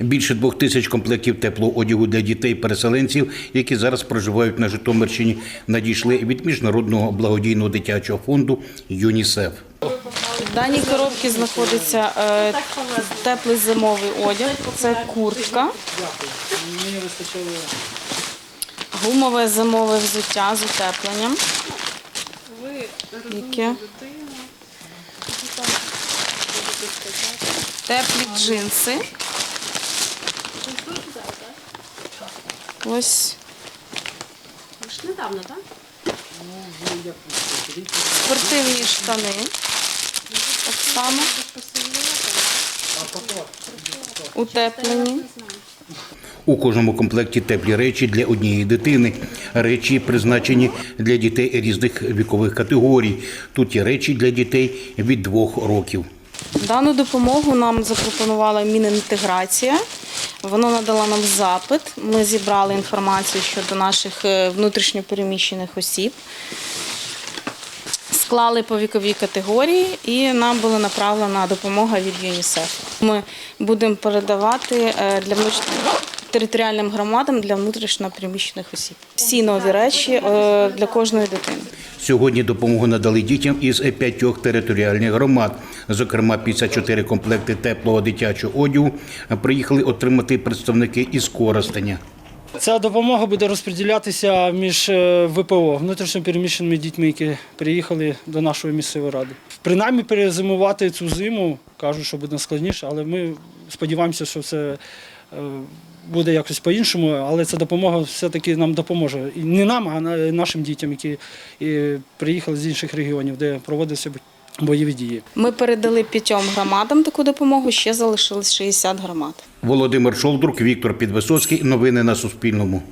Більше двох тисяч комплектів теплого одягу для дітей-переселенців, які зараз проживають на Житомирщині, надійшли від міжнародного благодійного дитячого фонду ЮНІСЕФ. В даній коробці знаходиться е, теплий зимовий одяг. Це куртка, гумове зимове взуття з утепленням. Теплі джинси. Ось Ви ж недавно, так? спортивні штани. Так само. Утеплені. У кожному комплекті теплі речі для однієї дитини. Речі призначені для дітей різних вікових категорій. Тут є речі для дітей від двох років. Дану допомогу нам запропонувала Мінінтеграція. Вона надала нам запит. Ми зібрали інформацію щодо наших е, внутрішньопереміщених осіб, склали по віковій категорії і нам була направлена допомога від ЮНІСЕФ. Ми будемо передавати е, для територіальним громадам для внутрішньопереміщених осіб. Всі нові речі е, для кожної дитини. Сьогодні допомогу надали дітям із п'ятьох територіальних громад. Зокрема, 54 комплекти теплого дитячого одягу приїхали отримати представники із Коростеня. Ця допомога буде розподілятися між е, ВПО, внутрішньо переміщеними дітьми, які приїхали до нашої місцевої ради. Принаймні перезимувати цю зиму, кажуть, що буде складніше, але ми сподіваємося, що це буде якось по-іншому, але ця допомога все-таки нам допоможе. І не нам, а нашим дітям, які е, приїхали з інших регіонів, де проводилися бойові дії. Ми передали п'ятьом громадам таку допомогу, ще залишилось 60 громад. Володимир Шолдрук, Віктор Підвисоцький. Новини на Суспільному.